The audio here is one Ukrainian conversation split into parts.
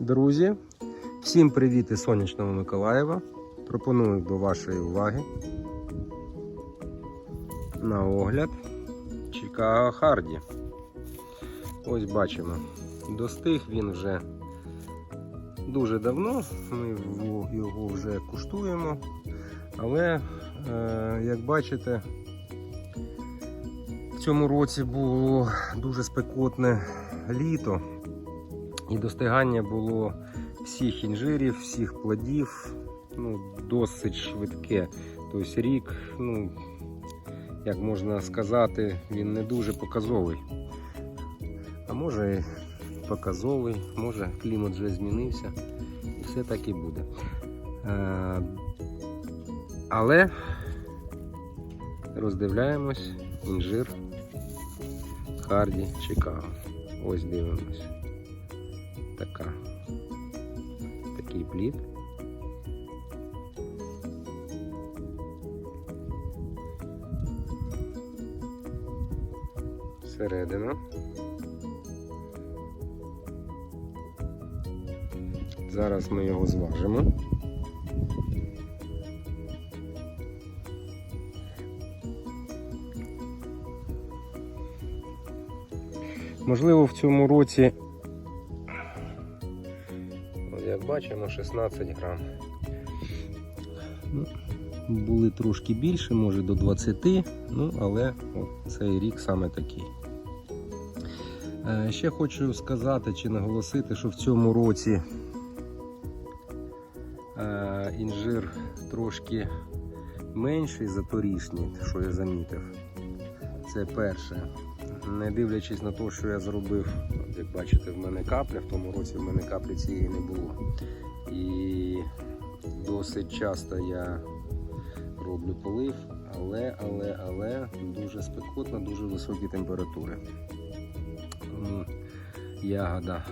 Друзі, всім привіт із сонячного Миколаєва. Пропоную до вашої уваги на огляд Чикаго Харді. Ось бачимо, достиг він вже дуже давно. Ми його- вже куштуємо. Але, е, як бачите, в цьому році було дуже спекотне літо. І достигання було всіх інжирів, всіх плодів, ну, досить швидке. Тобто рік, ну, як можна сказати, він не дуже показовий. А може показовий, може клімат вже змінився, і все так і буде. Е, але роздивляємось інжир Харді Чикаго. Ось дивимось така, такий плід. Середина. Зараз ми його зважимо. Можливо, в цьому році бачимо, 16 грам. Були трошки більше, може до 20, ну але цей рік саме такий. Е, Ще хочу сказати чи наголосити, що в цьому році е, інжир трошки менший за торішній, що я замітив. Це перше. Не дивлячись на те, що я зробив, як бачите, в мене капля, в тому році в мене каплі цієї не було. І досить часто я роблю полив, але, але, але дуже спекотно, дуже високі температури. Ягода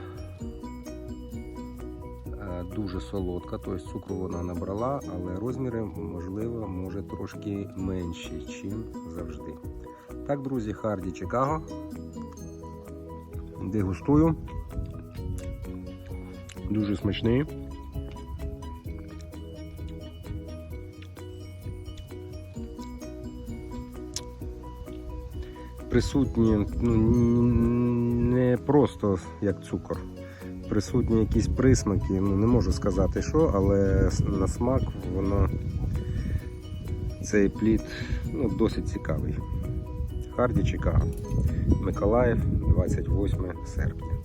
е, дуже солодка, тобто цукру вона набрала, але розміри, можливо, може трошки менші, ніж завжди. Так, друзі, Харді Чикаго. Дегустую. Дуже смачний. Присутні ну, не просто як цукор. Присутні якісь присмаки, ну не можу сказати що, але на смак воно цей плід ну, досить цікавий. Харді Чикаго. Миколаїв, 28 серпня.